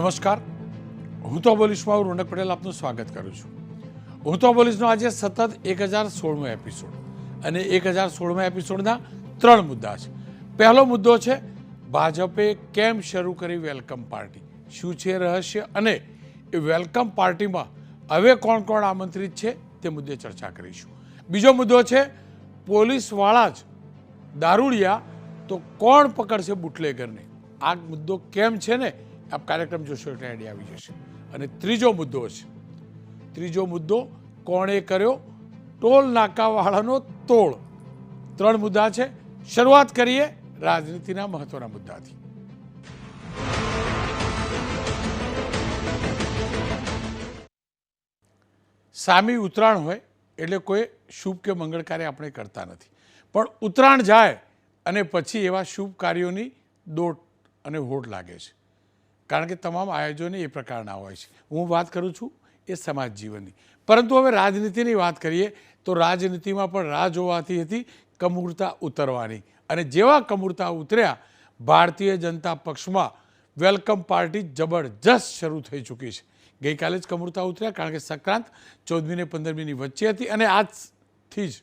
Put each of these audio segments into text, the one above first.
નમસ્કાર. હું તો બોલીશમાં હું રોનક પટેલ આપનું સ્વાગત કરું છું. હું તો બોલીશનો આજે સતત એક હજાર સોળમો એપિસોડ અને એક હજાર સોળમા એપિસોડના ત્રણ મુદ્દા છે. પહેલો મુદ્દો છે, ભાજપે કેમ શરૂ કરી વેલકમ પાર્ટી? શું છે રહસ્ય અને એ વેલકમ પાર્ટીમાં હવે કોણ કોણ આમંત્રિત છે તે મુદ્દે ચર્ચા કરીશું. બીજો મુદ્દો છે, પોલીસવાળા જ દારૂડિયા તો કોણ પકડશે બુટલેગરને? આ મુદ્દો કેમ છે ને આપ કાર્યક્રમ જોશો એટલે આઈડિયા આવી જશે. અને ત્રીજો મુદ્દો છે. ત્રીજો મુદ્દો, કોણે કર્યો ટોલ નાકાવાળાનો તોળ ત્રણ મુદ્દા છે. શરૂઆત કરીએ રાજનીતિના મહત્વના મુદ્દાથી. સામી ઉત્તરાયણ હોય એટલે કોઈ શુભ કે મંગળ કાર્ય આપણે કરતા નથી. પણ ઉત્તરાયણ જાય અને પછી એવા શુભ કાર્યોની દોટ અને હોડ લાગે છે. કારણ કે તમામ આયોજનો એ પ્રકારના હોય છે. હું વાત કરું છું એ સમાજ જીવનની. પરંતુ હવે રાજનીતિની વાત કરીએ તો રાજનીતિમાં પણ રાહ જોવાતી હતી કમૂરતા ઉતરવાની. અને જેવા કમૂરતા ઉતર્યા, ભારતીય જનતા પક્ષમાં વેલકમ પાર્ટી જબરજસ્ત શરૂ થઈ ચૂકી છે. ગઈકાલે જ કમૂરતા ઉતર્યા કારણ કે સંક્રાંત ચૌદમી ને પંદરમીની વચ્ચે હતી અને આજથી જ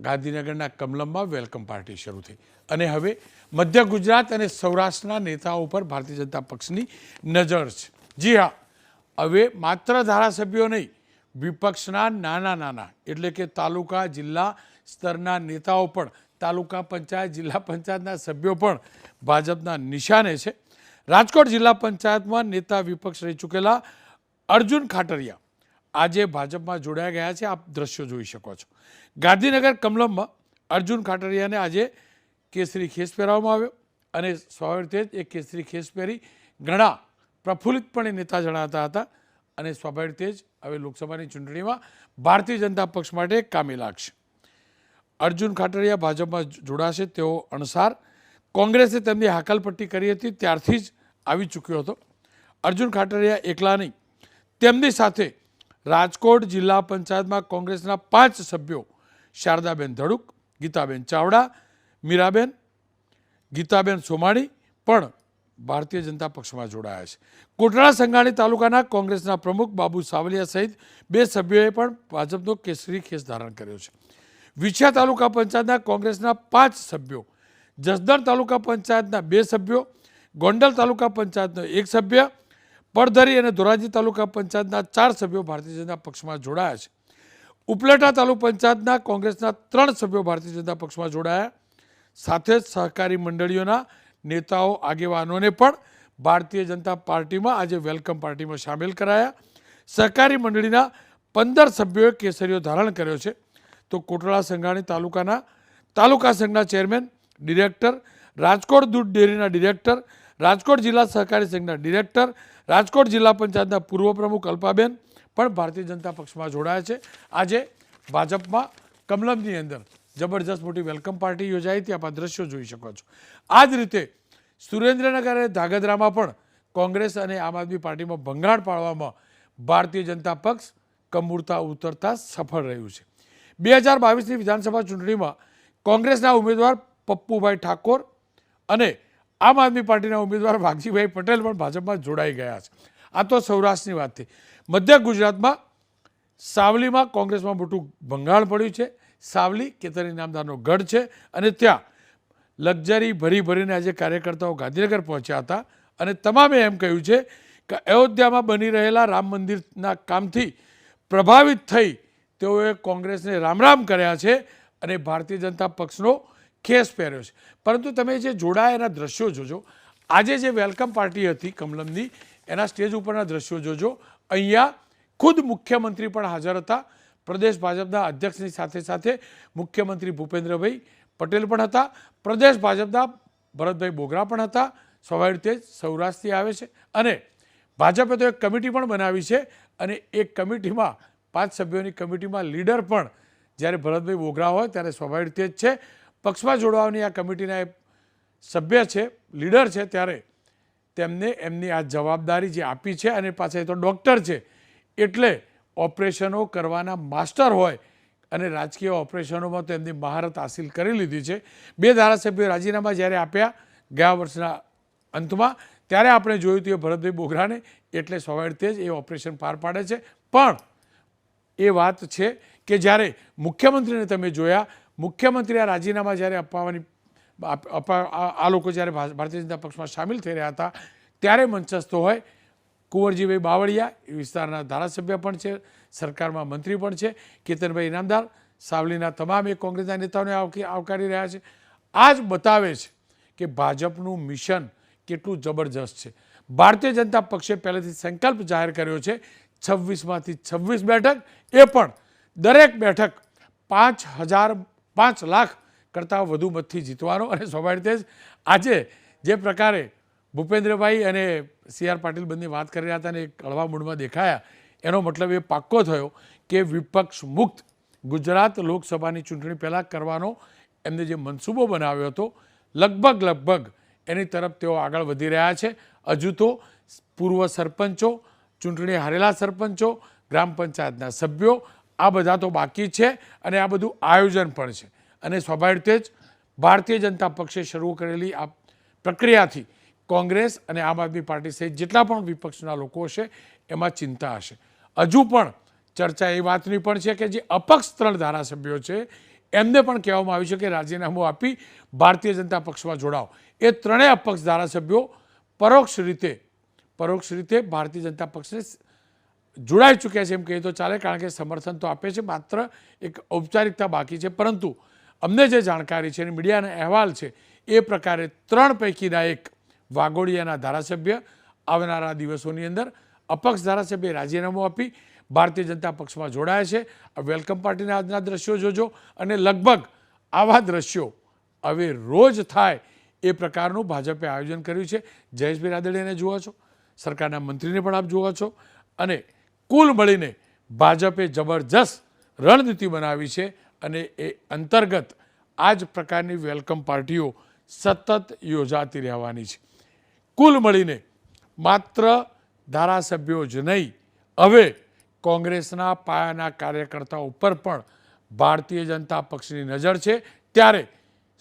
ગાંધીનગરના કમલમમાં વેલકમ પાર્ટી શરૂ થઈ. અને હવે મધ્ય ગુજરાત અને સૌરાષ્ટ્રના નેતાઓ પર ભારતીય જનતા પક્ષની નજર છે. જી હા, હવે માત્ર ધારાસભ્યો નહીં, વિપક્ષના નાના નાના, એટલે કે તાલુકા, જિલ્લા સ્તરના નેતાઓ પણ, તાલુકા પંચાયત, જિલ્લા પંચાયતના સભ્યો પણ ભાજપના નિશાને છે. રાજકોટ જિલ્લા પંચાયતમાં નેતા વિપક્ષ રહી ચૂકેલા અર્જુન ખાટરિયા આજે ભાજપમાં જોડાયા ગયા છે. આપ દ્રશ્યો જોઈ શકો છો. ગાંધીનગર કમલમમાં અર્જુન ખાટરિયાને આજે કેસરી ખેસ પહેરાવવામાં આવ્યો અને સ્વાભાવિક રીતે એ કેસરી ખેસ પહેરી ઘણા પ્રફુલ્લિતપણે નેતા જણાતા હતા અને સ્વાભાવિક રીતે જ હવે લોકસભાની ચૂંટણીમાં ભારતીય જનતા પક્ષ માટે કામે લાગશે અર્જુન ખાટરિયા ભાજપમાં જોડાશે તેઓ અણસાર. કોંગ્રેસે તેમની હાકલપટ્ટી કરી હતી ત્યારથી જ આવી ચૂક્યો હતો. અર્જુન ખાટરિયા એકલા નહીં, તેમની સાથે રાજકોટ જિલ્લા પંચાયતમાં કોંગ્રેસના પાંચ સભ્યો શારદાબેન ધડુક, ગીતાબેન ચાવડા મીરાબેન, ગીતાબેન સોમાણી પણ ભારતીય જનતા પક્ષમાં જોડાયા છે. કોટડા સંઘાણી તાલુકાના કોંગ્રેસના પ્રમુખ બાબુ સાવલિયા સહિત બે સભ્યોએ પણ ભાજપનો કેસરી ખેસ ધારણ કર્યો છે. વિછિયા તાલુકા પંચાયતના કોંગ્રેસના પાંચ સભ્યો, જસદણ તાલુકા પંચાયતના બે સભ્યો, ગોંડલ તાલુકા પંચાયતનો એક સભ્ય, પડધરી અને ધોરાજી તાલુકા પંચાયતના ચાર સભ્યો ભારતીય જનતા પક્ષમાં જોડાયા છે. ઉપલેટા તાલુકા પંચાયતના કોંગ્રેસના ત્રણ સભ્યો ભારતીય જનતા પક્ષમાં જોડાયા. સાથે જ સહકારી મંડળીઓના નેતાઓ, આગેવાનોને પણ ભારતીય જનતા પાર્ટીમાં આજે વેલકમ પાર્ટીમાં સામેલ કરાયા. સહકારી મંડળીના પંદર સભ્યોએ કેસરીઓ ધારણ કર્યો છે. તો કોટડા સંઘાણી તાલુકાના, તાલુકા સંઘના ચેરમેન, ડિરેક્ટર, રાજકોટ દૂધ ડેરીના ડિરેક્ટર, રાજકોટ જિલ્લા સહકારી સંઘના ડિરેક્ટર, રાજકોટ જિલ્લા પંચાયતના પૂર્વ પ્રમુખ અલ્પાબેન પણ ભારતીય જનતા પક્ષમાં જોડાયા છે. આજે ભાજપમાં કમલમની અંદર જબરજસ્ત મોટી વેલકમ પાર્ટી યોજાઈ હતી. આપ દ્રશ્યો જોઈ શકો છો. આ જ રીતે સુરેન્દ્રનગર અને ધાગધરામાં પણ કોંગ્રેસ અને આમ આદમી પાર્ટીમાં ભંગાણ પાડવામાં ભારતીય જનતા પક્ષ કમૂરતા ઉતરતા સફળ રહ્યું છે. બે હજાર બાવીસની વિધાનસભા ચૂંટણીમાં કોંગ્રેસના ઉમેદવાર પપ્પુભાઈ ઠાકોર અને આમ આદમી પાર્ટીના ઉમેદવાર વાઘજીભાઈ પટેલ પણ ભાજપમાં જોડાઈ ગયા છે. આ તો સૌરાષ્ટ્રની વાત થઈ મધ્ય ગુજરાતમાં સાવલીમાં કોંગ્રેસમાં મોટું ભંગાણ પડ્યું છે. સાવલી કેતરી નામદારનો ગઢ છે અને ત્યાં લક્ઝરી ભરી ભરીને આજે કાર્યકર્તાઓ ગાંધીનગર પહોંચ્યા હતા. અને તમામે એમ કહ્યું છે કે અયોધ્યામાં બની રહેલા રામ મંદિરના કામથી પ્રભાવિત થઈ તેઓએ કોંગ્રેસને રામ રામ કર્યા છે અને ભારતીય જનતા પક્ષનો ખેસ પહેર્યો છે. પરંતુ તમે જે જોડાયા એના દ્રશ્યો જોજો. આજે જે વેલકમ પાર્ટી હતી કમલમની, એના સ્ટેજ ઉપરના દ્રશ્યો જોજો. અહીંયા ખુદ મુખ્યમંત્રી પણ હાજર હતા. પ્રદેશ ભાજપના અધ્યક્ષની સાથે સાથે મુખ્યમંત્રી ભૂપેન્દ્રભાઈ પટેલ પણ હતા. પ્રદેશ ભાજપના ભરતભાઈ બોગરા પણ હતા. સ્વાભાવિક રીતે સૌરાષ્ટ્રથી આવે છે. અને ભાજપે તો એક કમિટી પણ બનાવી છે અને એ કમિટીમાં, પાંચ સભ્યોની કમિટીમાં લીડર પણ જ્યારે ભરતભાઈ બોગરા હોય ત્યારે સ્વાભાવિક રીતે જ છે. પક્ષમાં જોડવાની આ કમિટીના એ સભ્ય છે, લીડર છે ત્યારે તેમને એમની આ જવાબદારી જે આપી છે અને પાછા એ તો ડૉક્ટર છે. એટલે ઓપરેશનો કરવાના માસ્ટર હોય અને રાજકીય ઓપરેશનોમાં તો એમની મહારત હાસિલ કરી લીધી છે. બે ધારાસભ્યો રાજીનામા જ્યારે આપ્યા ગયા વર્ષના અંતમાં, ત્યારે આપણે જોયું હતું એ ભરતભાઈ બોગરાને એટલે સ્વાભાવિક જ એ ઓપરેશન પાર પાડે છે. પણ એ વાત છે કે જ્યારે મુખ્યમંત્રીને તમે જોયા, મુખ્યમંત્રી આ રાજીનામા જ્યારે અપાવવાની અપા આ લોકો જ્યારે ભારતીય જનતા પક્ષમાં સામેલ થઈ રહ્યા હતા, ત્યારે મંચસ્થ હોય કુંવરજીભાઈ બાવળિયા એ વિસ્તારના ધારાસભ્ય પણ છે, સરકારમાં મંત્રી પણ છે, કેતનભાઈ ઇનામદાર, સાવલીના તમામ એ કોંગ્રેસના નેતાઓને આવકી- આવકારી રહ્યા છે. આ જ બતાવે છે કે ભાજપનું મિશન કેટલું જબરજસ્ત છે. ભારતીય જનતા પક્ષે પહેલેથી સંકલ્પ જાહેર કર્યો છે, છવ્વીસમાંથી છવ્વીસ બેઠક, એ પણ દરેક બેઠક પાંચ હજાર પાંચ લાખ કરતાં વધુ મતથી જીતવાનો અને સ્વાભાવિક રીતે આજે જે પ્રકારે ભૂપેન્દ્રભાઈ અને સી આર પાટીલ બંને વાત કરી રહ્યા હતા અને એક હળવા મૂડમાં દેખાયા. એનો મતલબ એ પાક્કો થયો કે વિપક્ષ મુક્ત ગુજરાત લોકસભાની ચૂંટણી પહેલાં કરવાનો એમને જે મનસૂબો બનાવ્યો હતો, લગભગ લગભગ એની તરફ તેઓ આગળ વધી રહ્યા છે. હજુ તો પૂર્વ સરપંચો, ચૂંટણી હારેલા સરપંચો, ગ્રામ પંચાયતના સભ્યો, આ બધા તો બાકી છે અને આ બધું આયોજન પણ છે. અને સ્વાભાવિક જ ભારતીય જનતા પક્ષે શરૂ કરેલી આ પ્રક્રિયાથી કોંગ્રેસ અને આમ આદમી પાર્ટી સહિત જેટલા પણ વિપક્ષના લોકો હશે, એમાં ચિંતા હશે. હજુ પણ ચર્ચા એ વાતની પણ છે કે જે અપક્ષ ત્રણ ધારાસભ્યો છે, એમને પણ કહેવામાં આવ્યું છે કે રાજીનામું આપી ભારતીય જનતા પક્ષમાં જોડાઓ. એ ત્રણેય અપક્ષ ધારાસભ્યો પરોક્ષ રીતે પરોક્ષ રીતે ભારતીય જનતા પક્ષને જોડાઈ ચૂક્યા છે એમ કહીએ તો ચાલે, કારણ કે સમર્થન તો આપે છે, માત્ર એક ઔપચારિકતા બાકી છે. પરંતુ અમને જે જાણકારી છે અને મીડિયાના અહેવાલ છે, એ પ્રકારે ત્રણ પૈકીના એક વાઘોડિયાના ધારાસભ્ય આવનારા દિવસોની અંદર અપક્ષ ધારાસભ્ય રાજીનામું આપી ભારતીય જનતા પક્ષમાં જોડાયા છે. આ વેલકમ પાર્ટીના આજના દ્રશ્યો જોજો અને લગભગ આવા દ્રશ્યો હવે રોજ થાય એ પ્રકારનું ભાજપે આયોજન કર્યું છે. જયેશભાઈ રાદડીયાને જુઓ છો, સરકારના મંત્રીને પણ આપ જુઓ છો અને કુલ મળીને ભાજપે જબરજસ્ત રણનીતિ બનાવી છે અને એ અંતર્ગત આ જ પ્રકારની વેલકમ પાર્ટીઓ સતત યોજાતી રહેવાની છે. કુલ મળીને માત્ર ધારાસભ્યો જ નહીં, હવે કોંગ્રેસના પાયાના કાર્યકર્તાઓ ઉપર પણ ભારતીય જનતા પક્ષની નજર છે. ત્યારે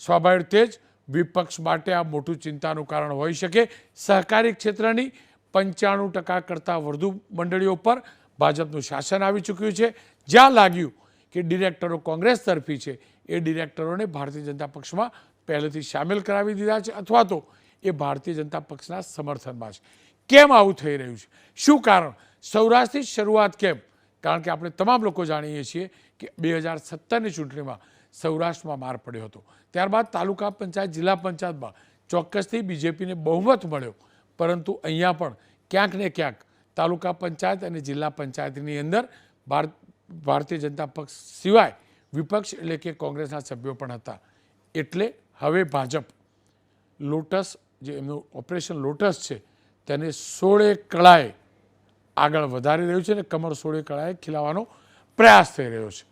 સ્વાભાવિક તે જ વિપક્ષ માટે આ મોટું ચિંતાનું કારણ હોઈ શકે. સહકારી ક્ષેત્રની પંચાણું ટકા કરતાં વધુ મંડળીઓ પર ભાજપનું શાસન આવી ચૂક્યું છે. જ્યાં લાગ્યું કે ડિરેક્ટરો કોંગ્રેસ તરફી છે, એ ડિરેક્ટરોને ભારતીય જનતા પક્ષમાં પહેલેથી સામેલ કરાવી દીધા છે. અથવા તો એ ભારતીય જનતા પક્ષના સમર્થનમાં છે. કેમ આવું થઈ રહ્યું છે? શું કારણ? સૌરાષ્ટ્રથી શરૂઆત કેમ? કારણ કે આપણે તમામ લોકો જાણીએ છીએ કે બે હજાર સત્તરની ચૂંટણીમાં સૌરાષ્ટ્રમાં માર પડ્યો હતો. ત્યારબાદ તાલુકા પંચાયત, જિલ્લા પંચાયતમાં ચોક્કસથી બીજેપીને બહુમત મળ્યો. પરંતુ અહીંયા પણ ક્યાંક ને ક્યાંક તાલુકા પંચાયત અને જિલ્લા પંચાયતની અંદર ભારત ભારતીય જનતા પક્ષ સિવાય વિપક્ષ એટલે કે કોંગ્રેસના સભ્યો પણ હતા. એટલે હવે ભાજપ. લોટસ જે એમનું ઓપરેશન લોટસ છે, તેને સોળે કળાએ આગળ વધારી રહ્યું છે અને કમર સોળે કળાએ ખીલાવાનો પ્રયાસ થઈ રહ્યો છે.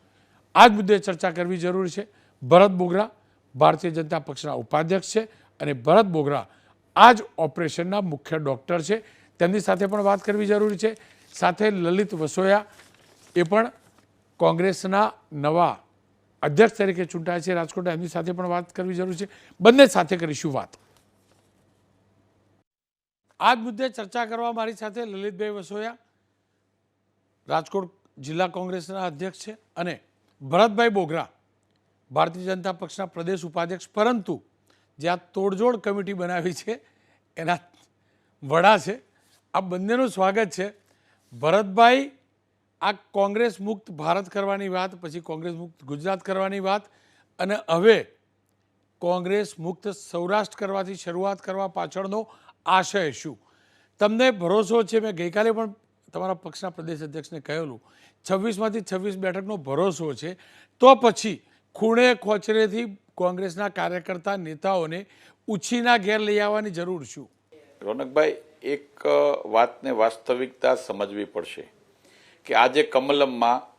આ જ મુદ્દે ચર્ચા કરવી જરૂરી છે. ભરત બોગરા ભારતીય જનતા પક્ષના ઉપાધ્યક્ષ છે અને ભરત બોગરા આ જ ઓપરેશનના મુખ્ય ડૉક્ટર છે. તેમની સાથે પણ વાત કરવી જરૂરી છે. સાથે લલિત વસોયા એ પણ કોંગ્રેસના નવા અધ્યક્ષ તરીકે ચૂંટાયા છે. રાજકોટ એમની સાથે પણ વાત કરવી જરૂરી છે. બંને સાથે કરીશું વાત. આ જ મુદ્દે ચર્ચા કરવા મારી સાથે લલિતભાઈ વસોયા, રાજકોટ જિલ્લા કોંગ્રેસના અધ્યક્ષ છે અને ભરતભાઈ બોગરા, ભારતીય જનતા પક્ષના પ્રદેશ ઉપાધ્યક્ષ. પરંતુ જે આ તોડજોડ કમિટી બનાવી છે, એના વડા છે, આ બંનેનું સ્વાગત છે. ભરતભાઈ, આ કોંગ્રેસ મુક્ત ભારત કરવાની વાત, પછી કોંગ્રેસ મુક્ત ગુજરાત કરવાની વાત, અને હવે કોંગ્રેસ મુક્ત સૌરાષ્ટ્ર કરવાથી શરૂઆત કરવા પાછળનો આશય શું? તમને ભરોસો છે? મેં ગઈકાલે પણ તમારા પક્ષના પ્રદેશ અધ્યક્ષને કહેલું. છવ્વીસમાંથી છવ્વીસ બેઠકનો ભરોસો છે. તો પછી ખૂણે ખોચરેથી કોંગ્રેસના કાર્યકર્તા નેતાઓને ઉછીના ઘેર લઈ આવવાની જરૂર શું? રોનકભાઈ, એક વાતને વાસ્તવિકતા સમજવી પડશે કે આજે કમલમમાં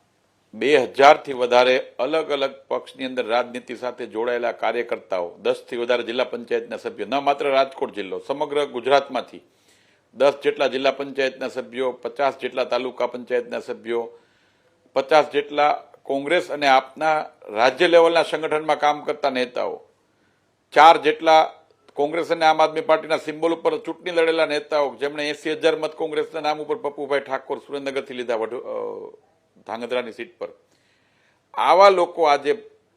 બે હજારથી વધારે અલગ અલગ પક્ષની અંદર રાજનીતિ સાથે જોડાયેલા કાર્યકર્તાઓ દસથી વધારે જિલ્લા પંચાયતના સભ્યો, ન માત્ર રાજકોટ જિલ્લો, સમગ્ર ગુજરાતમાંથી દસ જેટલા જિલ્લા પંચાયતના સભ્યો, પચાસ જેટલા તાલુકા પંચાયતના સભ્યો, પચાસ જેટલા કોંગ્રેસ અને આપના રાજ્ય લેવલના સંગઠનમાં કામ કરતા નેતાઓ, ચાર જેટલા કોંગ્રેસ અને આમ આદમી પાર્ટીના સિમ્બોલ ઉપર ચૂંટણી લડેલા નેતાઓ, જેમણે એસી હજાર મત કોંગ્રેસના નામ ઉપર પપ્પુભાઈ ઠાકોર સુરેન્દ્રનગરથી લીધા ધાંગધ્રાની સીટ પર. આવા લોકો આજે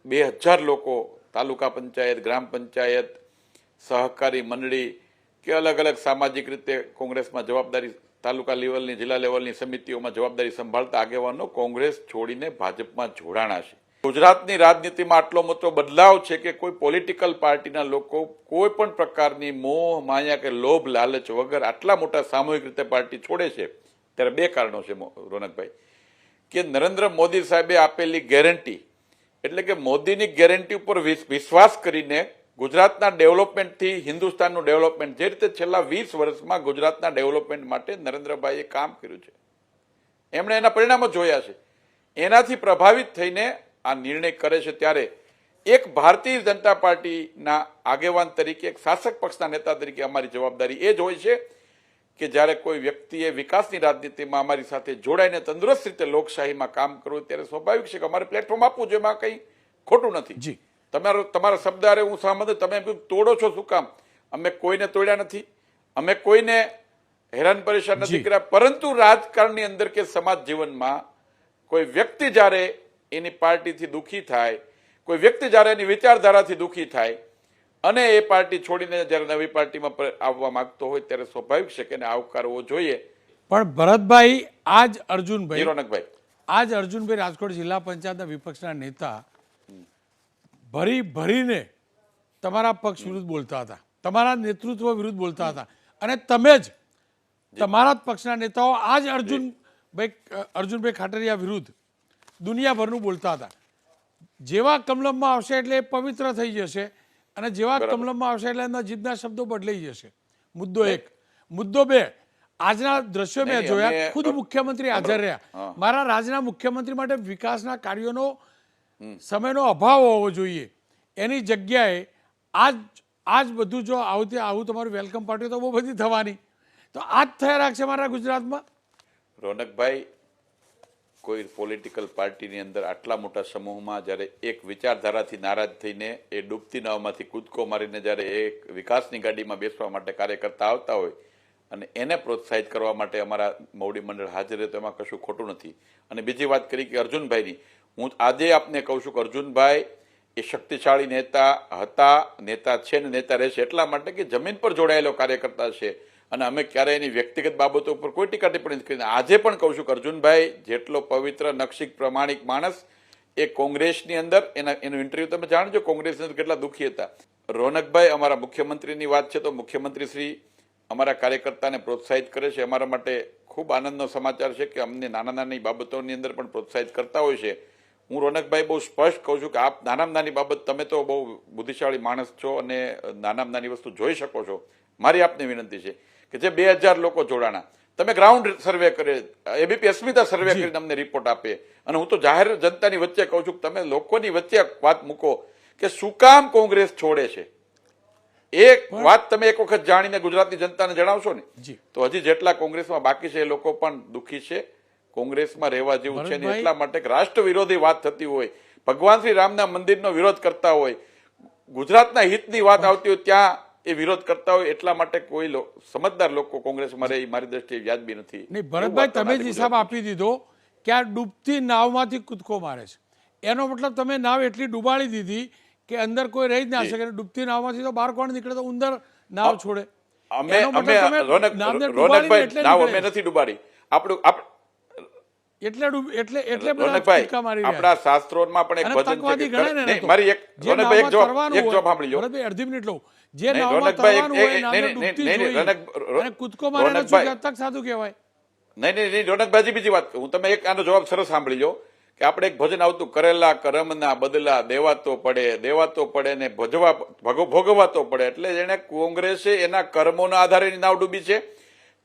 બે હજાર લોકો તાલુકા પંચાયત, ગ્રામ પંચાયત, સહકારી મંડળી કે અલગ અલગ સામાજિક રીતે કોંગ્રેસમાં જવાબદારી તાલુકા લેવલની, જિલ્લા લેવલની સમિતિઓમાં જવાબદારી સંભાળતા આગેવાનો કોંગ્રેસ છોડીને ભાજપમાં જોડાણા છે. ગુજરાતની રાજનીતિમાં આટલો મોટો બદલાવ છે કે કોઈ પોલિટિકલ પાર્ટીના લોકો કોઈ પણ પ્રકારની મોહ, માયા કે લોભ, લાલચ વગર આટલા મોટા સામૂહિક રીતે પાર્ટી છોડે છે. ત્યારે બે કારણો છે રોનકભાઈ. કે નરેન્દ્ર મોદી સાહેબે આપેલી ગેરંટી, એટલે કે મોદીની ગેરંટી ઉપર વિસ- વિશ્વાસ કરીને ગુજરાતના ડેવલપમેન્ટથી હિન્દુસ્તાનનું ડેવલપમેન્ટ, જે રીતે છેલ્લા વીસ વર્ષમાં ગુજરાતના ડેવલપમેન્ટ માટે નરેન્દ્રભાઈએ કામ કર્યું છે. એમણે એના પરિણામો જોયા છે. એનાથી પ્રભાવિત થઈને આ નિર્ણય કરે છે ત્યારે એક ભારતીય જનતા પાર્ટીના આગેવાન તરીકે, એક શાસક પક્ષના નેતા તરીકે અમારી જવાબદારી એ જ હોય છે કે જ્યારે કોઈ વ્યક્તિએ વિકાસની રાજનીતિમાં અમારી સાથે જોડાઈને તંદુરસ્ત રીતે લોકશાહીમાં કામ કરવું ત્યારે સ્વાભાવિક છે કે અમારે પ્લેટફોર્મ આપવું જોઈએ એમાં કંઈ ખોટું નથી. જી. તમારો તમારા શબ્દ હારે હું સહમત તમે એમ તોડો છો શું કામ? અમે કોઈને તોડ્યા નથી. અમે કોઈને હેરાન પરેશાન નથી કર્યા. પરંતુ રાજકારણની અંદર કે સમાજ જીવનમાં કોઈ વ્યક્તિ જ્યારે એની પાર્ટીથી દુખી થાય કોઈ વ્યક્તિ જ્યારે એની વિચારધારાથી દુઃખી થાય અને એ પાર્ટી છોડીને જ્યારે નવી પાર્ટીમાં આવવા માંગતો હોય ત્યારે સ્વાભાવિક છે કે આવકારવો જોઈએ. પણ ભરતભાઈ આજ અર્જુનભાઈ રોનકભાઈ. આજ અર્જુનભાઈ રાજકોટ જિલ્લા પંચાયતના વિપક્ષના નેતા ભરી ભરીને તમારા પક્ષ વિરુદ્ધ બોલતા હતા. તમારા નેતૃત્વ વિરુદ્ધ બોલતા હતા. અને તમે જ. તમારા જ પક્ષના નેતાઓ આજ અર્જુનભાઈ અર્જુનભાઈ ખાટરિયા વિરુદ્ધ દુનિયાભરનું બોલતા હતા. જેવા કમલમમાં આવશે એટલે એ પવિત્ર થઈ જશે. અને જેવા કમલમમાં આવશે એટલે એમના જીભના શબ્દો બદલાઈ જશે. મુદ્દો એક. મુદ્દો બે. આજના દ્રશ્યો મેં જોયા. ખુદ મુખ્યમંત્રી હાજર રહ્યા. મારા રાજ્યના મુખ્યમંત્રી માટે વિકાસના કાર્યોનો સમયનો અભાવ હોવો જોઈએ. એની જગ્યાએ આજ આજ બધું જો આવું આવું તમારું વેલકમ પાર્ટી તો બહુ બધી થવાની. તો આજ થયા રાખશે મારા ગુજરાતમાં. રોનકભાઈ કોઈ પોલિટિકલ પાર્ટીની અંદર આટલા મોટા સમૂહમાં જ્યારે એક વિચારધારાથી નારાજ થઈને એ ડૂબતી નાવમાંથી કૂદકો મારીને જ્યારે એક વિકાસની ગાડીમાં બેસવા માટે કાર્યકર્તા આવતા હોય અને એને પ્રોત્સાહિત કરવા માટે અમારા મોવડી મંડળ હાજર રહે તો એમાં કશું ખોટું નથી. અને બીજી વાત કરી કે અર્જુનભાઈની, હું આજે આપને કહું છું કે અર્જુનભાઈ એ શક્તિશાળી નેતા હતા, નેતા છે ને નેતા રહેશે એટલા માટે કે જમીન પર જોડાયેલો કાર્યકર્તા છે. અને અમે ક્યારેય એની વ્યક્તિગત બાબતો ઉપર કોઈ ટીકા ટિપ્પણી નથી કરી. આજે પણ કહું છું કે અર્જુનભાઈ જેટલો પવિત્ર, નક્ષિક, પ્રમાણિક માણસ એ કોંગ્રેસની અંદર, એના એનું ઇન્ટરવ્યુ તમે જાણજો, કોંગ્રેસની અંદર કેટલા દુઃખી હતા. રોનકભાઈ અમારા મુખ્યમંત્રીની વાત છે તો મુખ્યમંત્રી શ્રી અમારા કાર્યકર્તાને પ્રોત્સાહિત કરે છે. અમારા માટે ખૂબ આનંદનો સમાચાર છે કે અમને નાના નાની બાબતોની અંદર પણ પ્રોત્સાહિત કરતા હોય છે. હું રોનકભાઈ બહુ સ્પષ્ટ કહું છું કે આપ નાનામાં નાની બાબત તમે તો બહુ બુદ્ધિશાળી માણસ છો અને નાનામાં નાની વસ્તુ જોઈ શકો છો. મારી આપને વિનંતી છે. કે જે બે હજાર લોકો જોડાણા. તમે ગ્રાઉન્ડ સર્વે કરે એબીપી અસ્મિતા સર્વે કરીને અમને રિપોર્ટ આપે. અને હું તો જાહેર જનતાની વચ્ચે કહું છું કે તમે લોકોની વચ્ચે વાત મૂકો કે શું કામ કોંગ્રેસ છોડે છે? એક વાત તમે એક વખત જાણીને ગુજરાતની જનતાને જણાવશો ને તો હજી જેટલા કોંગ્રેસમાં બાકી છે એ લોકો પણ દુઃખી છે. કોંગ્રેસમાં રહેવા જેવું છે ને એટલા માટે રાષ્ટ્ર વિરોધી વાત થતી હોય ભગવાન શ્રી રામના મંદિરનો વિરોધ કરતા હોય ગુજરાતના હિતની વાત આવતી હોય ત્યાં એ વિરોધ કરતા હોય એટલા માટે કોઈ સમજદાર લોકો કોંગ્રેસમાં રહે એ મારી દ્રષ્ટિએ વ્યાજબી નથી. નહીં ભરતભાઈ તમે જ હિસાબ આપી દીધો કે આ ડૂબતી નાવમાંથી કૂદકો મારે છે. એનો મતલબ તમે નાવ એટલી ડૂબાડી દીધી કે અંદર કોઈ રહી જ ના શકે. ડૂબતી નાવમાંથી તો બહાર કોણ નીકળે તો ઉંદર નાવ છોડે. અમે અમે રોનક રોનકભાઈ એટલે નાવ અમે નથી ડુબાડી. આપણું આપ- એટલે એટલે એટલે મારી આપણા શાસ્ત્રોમાં પણ એક ભજન છે તકવાદી કે ગણાય ને નહીં, એને તો. મારી એક રોનકભાઈ એક જવાબ એક જવાબ સાંભળી લો અડધી મિનિટ લઉં જે નહીં, નાવમાં તરવાનું હોય એક- નહીં, નહીં, ડૂબતી નહીં, નહીં, જોઈ રોનક- રો- અને કૂદકો મારે શું રોનકભાઈ. સાધુ કહેવાય. નહીં નહીં નહીં રોનકભાઈજી બીજી વાત હું તમે એક આનો જવાબ સરસ સાંભળી લો કે આપણે એક ભજન આવતું કરેલા કરમના બદલા દેવાતો પડે દેવાતો પડે ને ભજવા ભગો- ભોગવાતો પડે. એટલે જેને કોંગ્રેસે એના કર્મોના આધારે નાવ ડૂબી છે.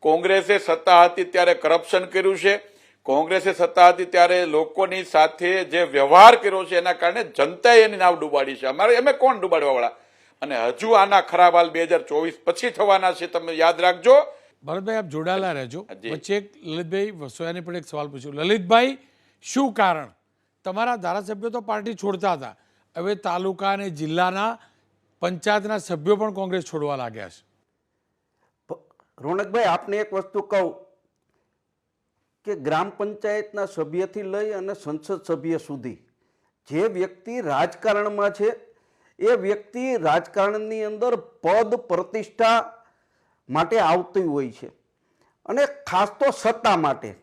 કોંગ્રેસે સત્તા હતી ત્યારે કરપ્શન કર્યું છે. કોંગ્રેસે સત્તા હતી ત્યારે લોકોની સાથે જે વ્યવહાર કર્યો છે એના કારણે જનતાએ એની નાવ ડૂબાડી છે. અમારે અમે કોણ ડૂબાડવા વાળા અને હજુ આના ખરાબ હાલ બે હજાર ચોવીસ પછી થવાના છે તમે યાદ રાખજો. ભરતભાઈ આપ જોડાયેલા રહેજો. જી. વચ્ચે એક લલિતભાઈ વસોયાને પણ એક સવાલ પૂછ્યો. લલિતભાઈ શું કારણ? તમારા ધારાસભ્યો તો પાર્ટી છોડતા હતા. હવે તાલુકા અને જિલ્લાના પંચાયતના સભ્યો પણ કોંગ્રેસ છોડવા લાગ્યા છે. રોનકભાઈ આપને એક વસ્તુ કહું કે ગ્રામ પંચાયતના સભ્યથી લઈ અને સંસદ સભ્ય સુધી જે વ્યક્તિ રાજકારણમાં છે એ વ્યક્તિ રાજકારણની અંદર પદ પ્રતિષ્ઠા માટે આવતી હોય છે. અને ખાસ તો સત્તા માટે.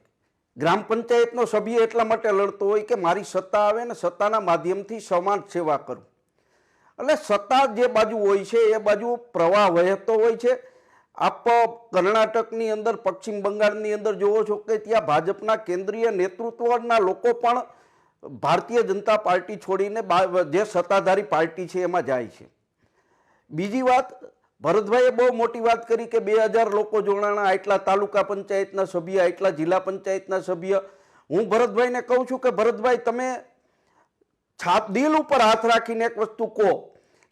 ગ્રામ પંચાયતનો સભ્ય એટલા માટે લડતો હોય કે મારી સત્તા આવે ને સત્તાના માધ્યમથી સમાજ સેવા કરું. એટલે સત્તા જે બાજુ હોય છે, એ બાજુ પ્રવાહ વહેતો હોય છે. આપ કર્ણાટકની અંદર, પશ્ચિમ બંગાળની અંદર જોવો છો કે ત્યાં ભાજપના કેન્દ્રીય નેતૃત્વના લોકો પણ ભારતીય જનતા પાર્ટી છોડીને જે સત્તાધારી પાર્ટી છે એમાં જાય છે. બીજી વાત, ભરતભાઈએ બહુ મોટી વાત કરી કે બે હજાર લોકો જોડાણા, આટલા તાલુકા પંચાયતના સભ્ય, આટલા જિલ્લા પંચાયતના સભ્ય. હું ભરતભાઈને કહું છું કે ભરતભાઈ, તમે છાપ દિલ ઉપર હાથ રાખીને એક વસ્તુ કહો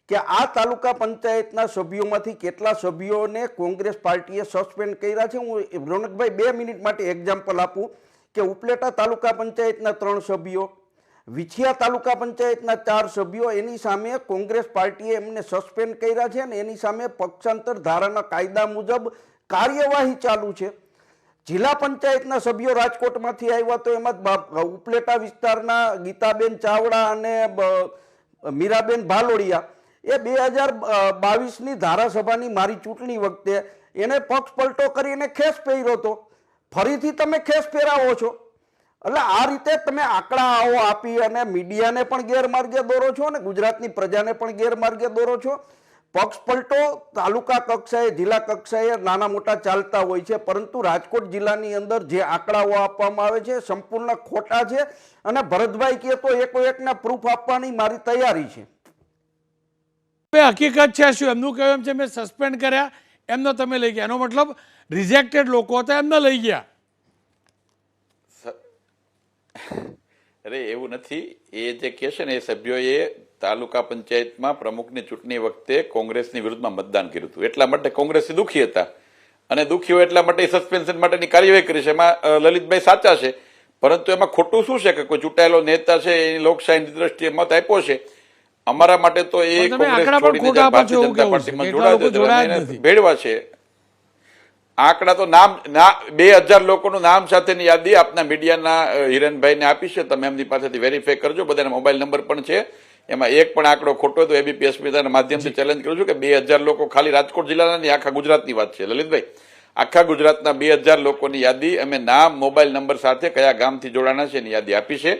કે આ તાલુકા પંચાયતના સભ્યોમાંથી કેટલા સભ્યોને કોંગ્રેસ પાર્ટીએ સસ્પેન્ડ કર્યા છે? હું રોનકભાઈ, બે મિનિટ માટે એક્ઝામ્પલ આપું કે ઉપલેટા તાલુકા પંચાયતના ત્રણ સભ્યો વિછિયા તાલુકા પંચાયતના ચાર સભ્યો એની સામે કોંગ્રેસ પાર્ટીએ એમને સસ્પેન્ડ કર્યા છે અને એની સામે પક્ષાંતર ધારાના કાયદા મુજબ કાર્યવાહી ચાલુ છે. જિલ્લા પંચાયતના સભ્યો રાજકોટમાંથી આવ્યા તો એમાં ઉપલેટા વિસ્તારના ગીતાબેન ચાવડા અને મીરાબેન ભાલોડિયા. એ બે હજાર બાવીસની ધારાસભાની મારી ચૂંટણી વખતે એને પક્ષ પલટો કરીને ખેસ પહેર્યો હતો. ફરીથી તમે ખેસ પહેરાવો છો. એટલે આ રીતે તમે આંકડાઓ આપી અને મીડિયાને પણ ગેરમાર્ગે દોરો છો અને ગુજરાતની પ્રજાને પણ ગેરમાર્ગે દોરો છો. પક્ષ પલટો, તાલુકા કક્ષાએ, જિલ્લા કક્ષાએ નાના મોટા ચાલતા હોય છે, પરંતુ રાજકોટ જિલ્લાની અંદર જે આંકડાઓ આપવામાં આવે છે સંપૂર્ણ ખોટા છે અને ભરતભાઈ કહે તો એકો એકના પ્રૂફ આપવાની મારી તૈયારી છે. હવે હકીકત છે શું? એમનું કહેવું એમ છે, મેં સસ્પેન્ડ કર્યા, એમનો તમે લઈ ગયા. એનો મતલબ રિજેક્ટેડ લોકો હતા, એમને લઈ ગયા. અરે એવું નથી. એ જે કહે છે ને એ સભ્યોએ તાલુકા પંચાયતમાં પ્રમુખની ચૂંટણી વખતે કોંગ્રેસની વિરુદ્ધમાં મતદાન કર્યું હતું. એટલા માટે કોંગ્રેસથી દુઃખી હતા. અને દુઃખી હોય એટલા માટે સસ્પેન્શન માટેની કાર્યવાહી કરી છે. એમાં લલિતભાઈ સાચા છે. પરંતુ એમાં ખોટું શું છે કે કોઈ ચૂંટાયેલો નેતા છે એની લોકશાહીની દ્રષ્ટિએ મત આપ્યો છે? અમારા માટે તો એ કોંગ્રેસ છોડીને ભારતીય જનતા પાર્ટીમાં જોડાયા. ભેળવા છે. આંકડા તો નામ ના બે હજાર લોકોનું નામ સાથેની યાદી આપના મીડિયાના હિરેનભાઈને આપી છે. તમે એમની પાસેથી વેરીફાઈ કરજો. બધાના મોબાઈલ નંબર પણ છે. એમાં એક પણ આંકડો ખોટો હોય તો એબીપી અસ્મિતાના માધ્યમથી ચેલેન્જ કરું છું કે બે હજાર લોકો ખાલી રાજકોટ જિલ્લાના નહીં આખા ગુજરાતની વાત છે. લલિતભાઈ આખા ગુજરાતના બે હજાર લોકોની યાદી અમે નામ મોબાઈલ નંબર સાથે કયા ગામથી જોડાણા છે એની યાદી આપી છે.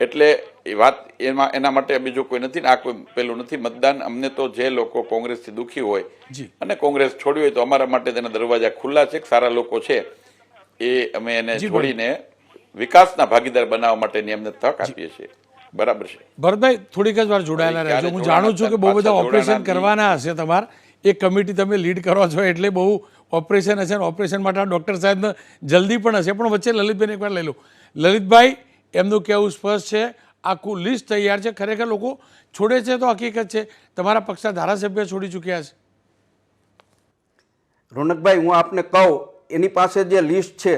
એટલે એ વાત એમાં એના માટે બીજું કોઈ નથી ને આ કોઈ પેલું નથી. મતદાન અમને તો જે લોકો કોંગ્રેસથી દુઃખી હોય અને કોંગ્રેસ છોડ્યું હોય તો અમારા માટે તેના દરવાજા ખુલ્લા છે. સારા લોકો છે. એ અમે એને છોડીને વિકાસના ભાગીદાર બનાવવા માટેની અમને તક આપીએ છીએ. બરાબર છે. ભરતભાઈ થોડીક જ વાર જોડાયેલા રહેજો. હું જાણું છું કે બહુ બધા ઓપરેશન કરવાના હશે તમારે. એ કમિટી તમે લીડ કરો છો એટલે બહુ ઓપરેશન હશે ને ઓપરેશન માટે ડૉક્ટર સાહેબને જલ્દી પણ હશે. પણ વચ્ચે લલિતભાઈને એકવાર લઈ લો. લલિતભાઈ એમનું કહેવું સ્પષ્ટ છે. આખું લિસ્ટ તૈયાર છે. ખરેખર લોકો છોડે છે તો હકીકત છે. તમારા પક્ષના ધારાસભ્ય છોડી ચૂક્યા છે. રોનકભાઈ, હું આપને કહું, એની પાસે જે લિસ્ટ છે,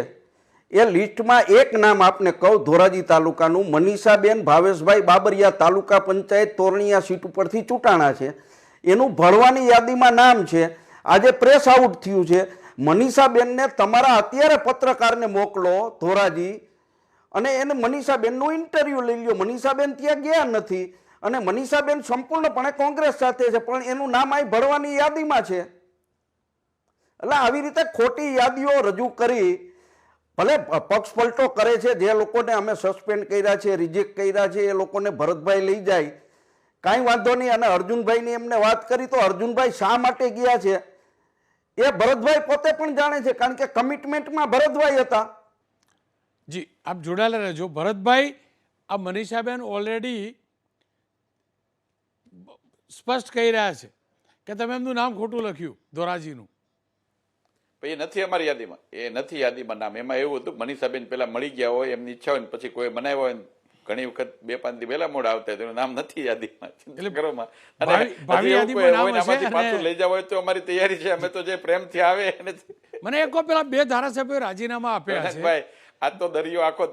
એ લિસ્ટમાં એક નામ આપને કહું, ધોરાજી તાલુકાનું મનીષાબેન ભાવેશભાઈ બાબરિયા તાલુકા પંચાયત તોરણીયા સીટ ઉપરથી ચૂંટાણા છે. એનું ભરવાની યાદીમાં નામ છે. આજે પ્રેસ આઉટ થયું છે. મનીષાબેનને તમારા અત્યારે પત્રકારને મોકલો, ધોરાજી અને એને મનીષાબેનનું ઇન્ટરવ્યૂ લઈ લ્યો. મનીષાબેન ત્યાં ગયા નથી. અને મનીષાબેન સંપૂર્ણપણે કોંગ્રેસ સાથે છે, પણ એનું નામ અહીં ભરવાની યાદીમાં છે. એટલે આવી રીતે ખોટી યાદીઓ રજૂ કરી, ભલે પક્ષ પલટો કરે છે, જે લોકોને અમે સસ્પેન્ડ કર્યા છે રિજેક્ટ કર્યા છે, એ લોકોને ભરતભાઈ લઈ જાય. કાંઈ વાંધો નહીં. અને અર્જુનભાઈની એમને વાત કરી તો અર્જુનભાઈ શા માટે ગયા છે? એ ભરતભાઈ પોતે પણ જાણે છે, કારણ કે કમિટમેન્ટમાં ભરતભાઈ હતા. જી આપ જોડાયેલા રહેજો. ભરતભાઈ આ મનીષાબેન ઓલરેડી સ્પષ્ટ કહી રહ્યા છે કે તમે એમનું નામ ખોટું લખ્યું ધોરાજીનું. એ નથી અમારી યાદીમાં. એ નથી યાદીમાં નામ. એમાં એવું હતું મનીષાબેન પેલા મળી ગયા હોય એમની ઈચ્છા હોય ને પછી કોઈ બનાવ્યા હોય ઘણી વખત બે પાંચ દી વહેલા મોડા આવતા હોય નામ નથી યાદીમાં. અને આમાંથી પાછું લઈ જવા હોય તો અમારી તૈયારી છે. અમે તો જે પ્રેમથી આવે એને મને એક પેલા બે ધારાસભ્યો રાજીનામા આપ્યા છે. ભાઈ આ તો દરિયો આખો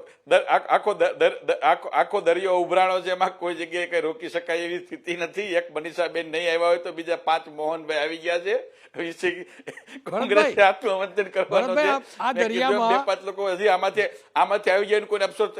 આખો આખો દરિયો ઉભરાણો છે એમાં કોઈ જગ્યાએ કઈ રોકી શકાય એવી સ્થિતિ નથી. એક મનીષાબેન નહીં આવ્યા હોય તો બીજા પાંચ મોહનભાઈ આવી ગયા છે. વિશે કોંગ્રેસે આત્મમંથન કરવાનું છે. આ- આ દરિયામાં- બે પાંચ લોકો હજી આમાંથી આમાંથી આવી ગયા કોઈને અફસોસ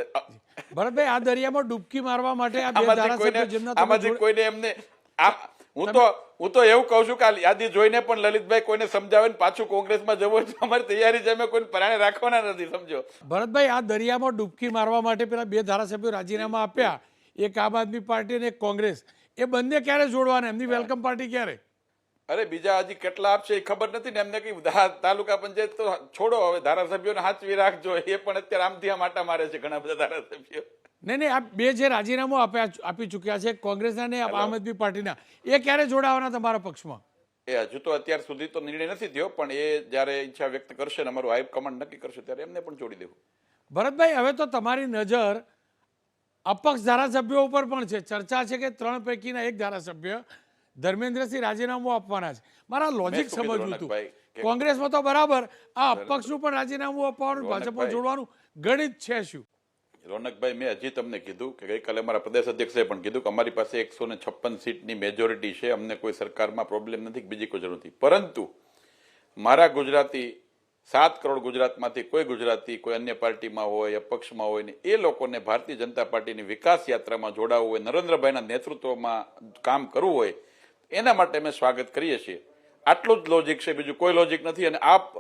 ભરતભાઈ આ દરિયામાં ડૂબકી મારવા માટે આ આમાંથી કોઈને આમાંથી કોઈને એમને આમ હું તો હું તો એવું કહું છું કે આ યાદી જોઈને પણ લલિતભાઈ કોઈને સમજાવે ને પાછું કોંગ્રેસમાં જવું છે અમારી તૈયારી છે અમે કોઈને પરાણે રાખવાના નથી સમજો. ભરતભાઈ આ દરિયામાં ડૂબકી મારવા માટે પેલા બે ધારાસભ્યો રાજીનામા આપ્યા. એક આમ આદમી પાર્ટી અને એક કોંગ્રેસ. એ બંને ક્યારે જોડવાના? એમની વેલકમ પાર્ટી ક્યારે? અરે બીજા હજી કેટલા આપશે એ ખબર નથી ને એમને કઈ તાલુકા પંચાયત તો છોડો હવે ધારાસભ્યોને હાચવી રાખજો. એ પણ અત્યારે આમથી આમ આટા મારે છે ઘણા બધા ધારાસભ્યો. નહીં નહીં આ બે જે રાજીનામું આપ્યા આપી ચૂક્યા છે કોંગ્રેસના ને આમ આદમી પાર્ટીના એ ક્યારે જોડાવાના તમારા પક્ષમાં? એ હજુ તો અત્યાર સુધી તો નિર્ણય નથી થયો પણ એ જ્યારે ઈચ્છા વ્યક્ત કરશે ને અમારું હાઈકમાન્ડ નક્કી કરશે ત્યારે એમને પણ જોડી દેવું. ભરતભાઈ હવે તો તમારી નજર અપક્ષ ધારાસભ્યો ઉપર પણ છે. ચર્ચા છે કે ત્રણ પૈકીના એક ધારાસભ્ય ધર્મેન્દ્રસિંહ રાજીનામું આપવાના છે. મારા લોજિક સમજવું હતું? કોંગ્રેસમાં તો બરાબર આ અપક્ષનું પણ રાજીનામું આપવાનું ભાજપમાં જોડવાનું ગણિત છે શું? રોનકભાઈ મેં હજી તમને કીધું કે ગઈકાલે મારા પ્રદેશ અધ્યક્ષે પણ કીધું કે અમારી પાસે એકસો ને છપ્પન સીટની મેજોરિટી છે અમને કોઈ સરકારમાં પ્રોબ્લેમ નથી બીજી કોઈ જરૂર નથી પરંતુ મારા ગુજરાતી સાત કરોડ ગુજરાતમાંથી કોઈ ગુજરાતી કોઈ અન્ય પાર્ટીમાં હોય અપક્ષમાં હોય ને એ લોકોને ભારતીય જનતા પાર્ટીની વિકાસ યાત્રામાં જોડાવવું હોય નરેન્દ્રભાઈના નેતૃત્વમાં કામ કરવું હોય એના માટે અમે સ્વાગત કરીએ છીએ. આટલું જ લોજિક છે, બીજું કોઈ લોજિક નથી. અને આપ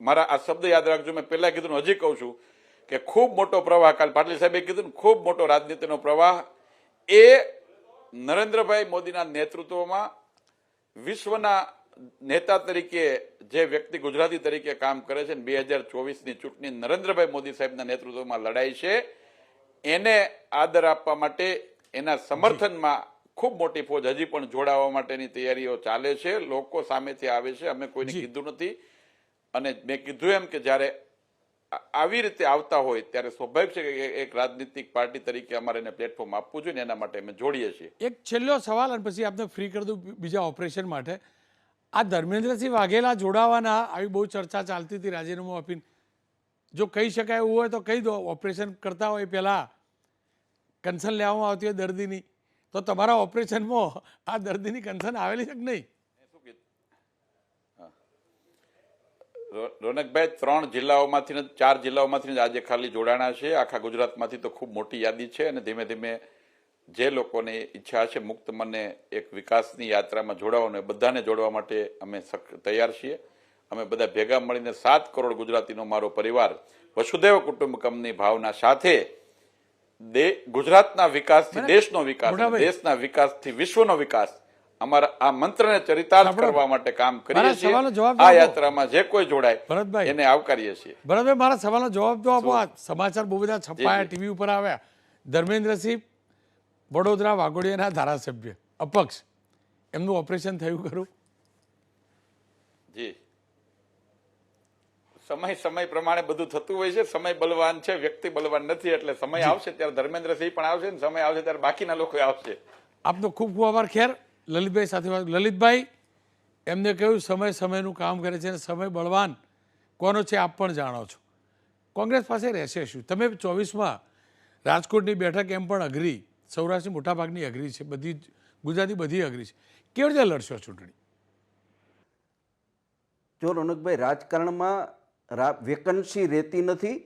મારા આ શબ્દ યાદ રાખજો, મેં પહેલાં કીધું હજી કહું છું કે ખૂબ મોટો પ્રવાહ, કાલ પાટલી સાહેબે કીધું ખૂબ મોટો રાજનીતિનો પ્રવાહ એ નરેન્દ્રભાઈ મોદીના નેતૃત્વમાં વિશ્વના નેતા તરીકે જે વ્યક્તિ ગુજરાતી તરીકે કામ કરે છે બે હજાર ચોવીસની ચૂંટણી નરેન્દ્રભાઈ મોદી સાહેબના નેતૃત્વમાં લડાઈ છે. એને આદર આપવા માટે એના સમર્થનમાં ખૂબ મોટી ફોજ હજી પણ જોડાવા માટેની તૈયારીઓ ચાલે છે. લોકો સામેથી આવે છે. અમે કોઈને કીધું નથી. અને મેં કીધું એમ કે જ્યારે આવી રીતે આવતા હોય ત્યારે સ્વાભાવિક છે કે એક રાજનીતિક પાર્ટી તરીકે અમારે એને પ્લેટફોર્મ આપવું જોઈએ ને એના માટે અમે જોડીએ છીએ. એક છેલ્લો સવાલ અને પછી આપને ફ્રી કરી દઉં બીજા ઓપરેશન માટે. આ ધર્મેન્દ્રસિંહ વાઘેલા જોડાવાના આવી બહુ ચર્ચા ચાલતી હતી રાજીનામું આપીને. જો કહી શકાય એવું હોય તો કહી દો. ઓપરેશન કરતા હોય પહેલાં. કન્સર્ન લેવામાં આવતી હોય દર્દીની. તો તમારા ઓપરેશનમાં આ દર્દીની કન્સર્ન આવેલી છે કે નહીં? રોનકભાઈ, ત્રણ જિલ્લાઓમાંથી ચાર જિલ્લાઓમાંથી આજે ખાલી જોડાણા છે. આખા ગુજરાતમાંથી તો ખૂબ મોટી યાદી છે અને ધીમે ધીમે જે લોકોને ઈચ્છા છે મુક્ત મને એક વિકાસની યાત્રામાં જોડાવાનું બધાને જોડવા માટે અમે તૈયાર છીએ. અમે બધા ભેગા મળીને સાત કરોડ ગુજરાતીનો મારો પરિવાર વસુદેવ કુટુંબકમની ભાવના સાથે ગુજરાતના વિકાસથી દેશનો વિકાસ દેશના વિકાસથી વિશ્વનો વિકાસ. અમારા આ મંત્રને ચરિતાર્થ કરવા માટે કામ કરીએ છીએ. આ યાત્રામાં જે કોઈ જોડાય ભરતભાઈ. એને આવકારીએ છીએ. ભરતભાઈ મારા સવાલનો જવાબ તો આપો. આ સમાચાર બહુ બધા છપાયા ટીવી ઉપર આવ્યા. ધર્મેન્દ્રસિંહ વડોદરા વાઘોડિયાના ધારાસભ્ય. અપક્ષ. એમનું ઓપરેશન થયું ખરું? જી. સમય સમય પ્રમાણે બધું થતું હોય છે. સમય બલવાન છે વ્યક્તિ બલવાન નથી એટલે સમય આવશે ત્યારે ધર્મેન્દ્રસિંહ પણ આવશે ને સમય આવશે ત્યારે બાકીના લોકો આવશે. આપનો ખૂબ ખૂબ આભાર. ખેર લલિતભાઈ સાથે વાત લલિતભાઈ એમને કહ્યું સમય સમયનું કામ કરે છે અને સમય બળવાન. કોનો છે આપ પણ જાણો છો. કોંગ્રેસ પાસે રહેશે શું? તમે ચોવીસમાં રાજકોટની બેઠક એમ પણ અઘરી સૌરાષ્ટ્રની મોટાભાગની અઘરી છે બધી ગુજરાતી બધી અઘરી છે. કેવી રીતે લડશો ચૂંટણી? જો રોનકભાઈ રાજકારણમાં વેકન્સી રહેતી નથી.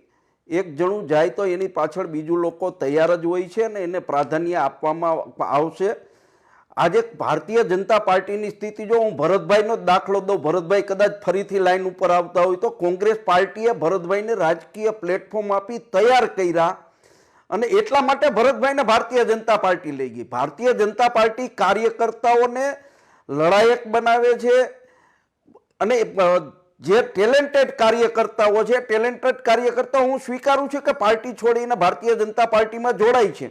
એક જણું જાય તો એની પાછળ બીજું લોકો તૈયાર જ હોય છે અને એને પ્રાધાન્ય આપવામાં આવશે. આજે ભારતીય જનતા પાર્ટીની સ્થિતિ જો હું ભરતભાઈનો જ દાખલો દઉં, ભરતભાઈ કદાચ ફરીથી લાઈન ઉપર આવતા હોય તો કોંગ્રેસ પાર્ટીએ ભરતભાઈને રાજકીય પ્લેટફોર્મ આપી તૈયાર કર્યા અને એટલા માટે ભરતભાઈને ભારતીય જનતા પાર્ટી લઈ ગઈ. ભારતીય જનતા પાર્ટી કાર્યકર્તાઓને લડાયક બનાવે છે અને જે ટેલેન્ટેડ કાર્યકર્તાઓ છે ટેલેન્ટેડ કાર્યકર્તાઓ હું સ્વીકારું છું કે પાર્ટી છોડીને ભારતીય જનતા પાર્ટીમાં જોડાય છે.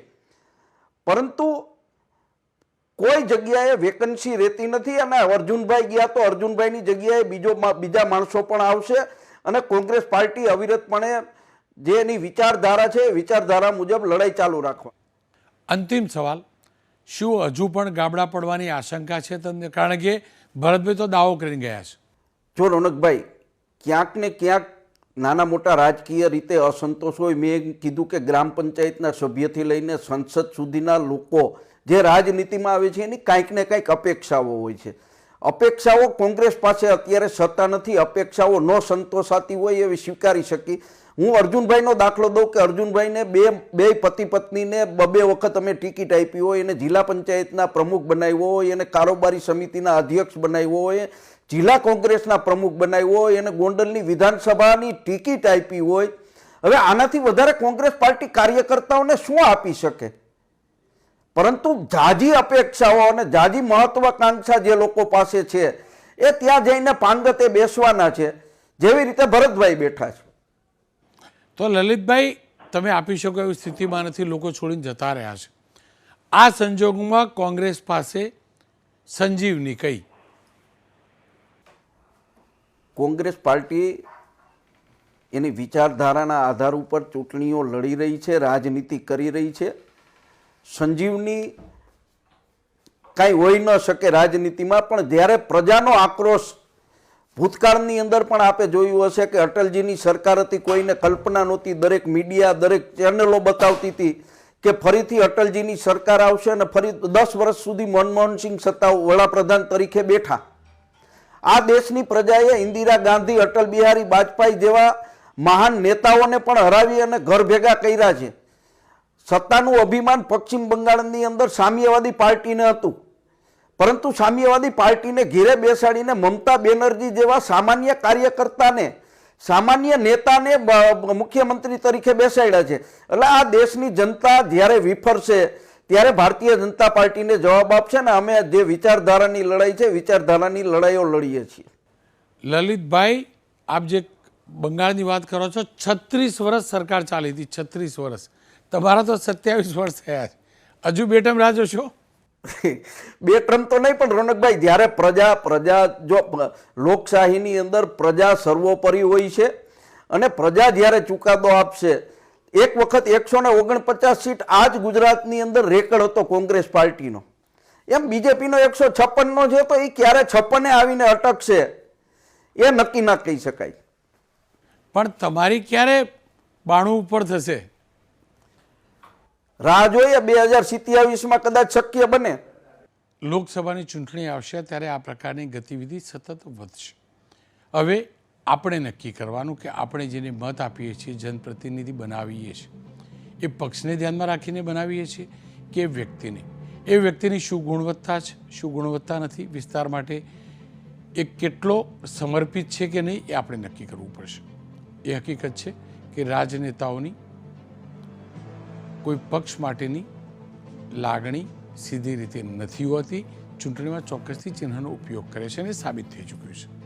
પરંતુ કોઈ જગ્યાએ વેકન્સી રહેતી નથી અને અર્જુનભાઈ ગયા તો અર્જુનભાઈની જગ્યાએ બીજો બીજા માણસો પણ આવશે અને કોંગ્રેસ પાર્ટી અવિરતપણે જે એની વિચારધારા છે, વિચારધારા મુજબ લડાઈ ચાલુ રાખવા. અંતિમ સવાલ, શું હજુ પણ ગાબડા પડવાની આશંકા છે તમને કારણ કે ભરતભાઈ તો દાવો કરીને ગયા છે. જો રોનકભાઈ, ક્યાંક ને ક્યાંક નાના મોટા રાજકીય રીતે અસંતોષ હોય, મેં કીધું કે ગ્રામ પંચાયતના સભ્યથી લઈને સંસદ સુધીના લોકો જે રાજનીતિમાં આવે છે, એની કાંઈક ને કાંઈક અપેક્ષાઓ હોય છે. અપેક્ષાઓ કોંગ્રેસ પાસે અત્યારે સત્તા નથી, અપેક્ષાઓ ન સંતોષાતી હોય એવી સ્વીકારી શકી. હું અર્જુનભાઈનો દાખલો દઉં કે અર્જુનભાઈને બે બે પતિ પત્નીને બબે વખત અમે ટિકિટ આપી હોય, એને જિલ્લા પંચાયતના પ્રમુખ બનાવ્યો હોય, એને કારોબારી સમિતિના અધ્યક્ષ બનાવ્યો હોય જિલ્લા કોંગ્રેસના પ્રમુખ બનાવ્યો હોય એને ગોંડલની વિધાનસભાની ટિકિટ આપી હોય, હવે આનાથી વધારે કોંગ્રેસ પાર્ટી કાર્યકર્તાઓને શું આપી શકે? પરંતુ જાજી અપેક્ષાઓ અને જાજી મહત્વાકાંક્ષા જે લોકો પાસે છે, એ ત્યાં જઈને પાંગતે બેસવાના છે. જેવી રીતે ભરતભાઈ બેઠા છે. તો લલિતભાઈ, તમે આપી શકો એવી સ્થિતિમાં નથી, લોકો છોડીને જતા રહ્યા છે. આ સંજોગોમાં કોંગ્રેસ પાસે સંજીવની કઈ કોંગ્રેસ પાર્ટી એની વિચારધારાના આધાર ઉપર ચૂંટણીઓ લડી રહી છે, રાજનીતિ કરી રહી છે. સંજીવની કાંઈ હોઈ ન શકે રાજનીતિમાં, પણ જ્યારે પ્રજાનો આક્રોશ ભૂતકાળની અંદર પણ આપે જોયું હશે કે અટલજીની સરકાર હતી, કોઈને કલ્પના નહોતી, દરેક મીડિયા, દરેક ચેનલો બતાવતી હતી કે ફરીથી અટલજીની સરકાર આવશે અને ફરી દસ વર્ષ સુધી મનમોહનસિંહ સત્તા વડાપ્રધાન તરીકે બેઠા. આ દેશની પ્રજાએ ઇન્દિરા ગાંધી, અટલ બિહારી વાજપેયી જેવા મહાન નેતાઓને પણ હરાવી અને ઘર ભેગા કર્યા છે. સત્તાનું અભિમાન પશ્ચિમ બંગાળની અંદર સામ્યવાદી પાર્ટીને હતું. પરંતુ સામ્યવાદી પાર્ટીને ઘેરે બેસાડીને મમતા બેનર્જી જેવા સામાન્ય કાર્યકર્તાને, સામાન્ય નેતાને મુખ્યમંત્રી તરીકે બેસાડ્યા છે. એટલે આ દેશની જનતા જ્યારે વિફરશે ત્યારે ભારતીય જનતા પાર્ટીને જવાબ આપશે ને અમે જે વિચારધારાની લડાઈ છે વિચારધારાની લડાઈઓ લડીએ છીએ. લલિતભાઈ આપ જે બંગાળની વાત કરો છો છત્રીસ વર્ષ સરકાર ચાલી હતી છત્રીસ વર્ષ. તમારા તો સત્યાવીસ વર્ષ થયા છે. હજુ બેટમ રાજો છો બે ટ્રમ્પ તો નહીં પણ રોનકભાઈ જ્યારે પ્રજા પ્રજા જો લોકશાહીની અંદર પ્રજા સર્વોપરી હોય છે અને પ્રજા જ્યારે ચુકાદો આપશે એક વખત એકસો ને ઓગણપચાસ સીટ આ જ ગુજરાતની અંદર રેકર્ડ હતો કોંગ્રેસ પાર્ટીનો. એમ બીજેપીનો એકસો છપ્પનનો છે તો એ ક્યારે છપ્પને આવીને અટકશે એ નક્કી ના કહી શકાય. પણ તમારી ક્યારે બાણું ઉપર થશે? રાહ જોઈએ બે હજાર સિત્યાવીસમાં કદાચ શક્ય બને. લોકસભાની ચૂંટણી આવશે ત્યારે આ પ્રકારની ગતિવિધિ સતત વધશે. હવે આપણે નક્કી કરવાનું કે આપણે જેને મત આપીએ છીએ, જનપ્રતિનિધિ બનાવીએ છીએ. એ પક્ષને ધ્યાનમાં રાખીને બનાવીએ છીએ કે વ્યક્તિને? એ વ્યક્તિની શું ગુણવત્તા છે? શું ગુણવત્તા નથી? વિસ્તાર માટે એ કેટલો સમર્પિત છે કે નહીં એ આપણે નક્કી કરવું પડશે. એ હકીકત છે કે રાજનેતાઓની કોઈ પક્ષ માટેની લાગણી સીધી રીતે નથી હોતી. ચૂંટણીમાં ચોક્કસથી ચિહ્નનો ઉપયોગ કરે છે અને સાબિત થઈ ચૂક્યું છે.